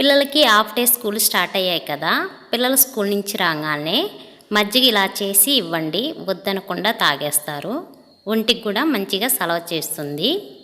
పిల్లలకి half day school start అయ్యాయి కదా. పిల్లలు స్కూల్ నుంచి రాగానే మజ్జిగ ఇలా చేసి ఇవ్వండి వద్దనకుండా తాగేస్తారు. ఒంటికి కూడా మంచిగా సెలవు చేస్తుంది.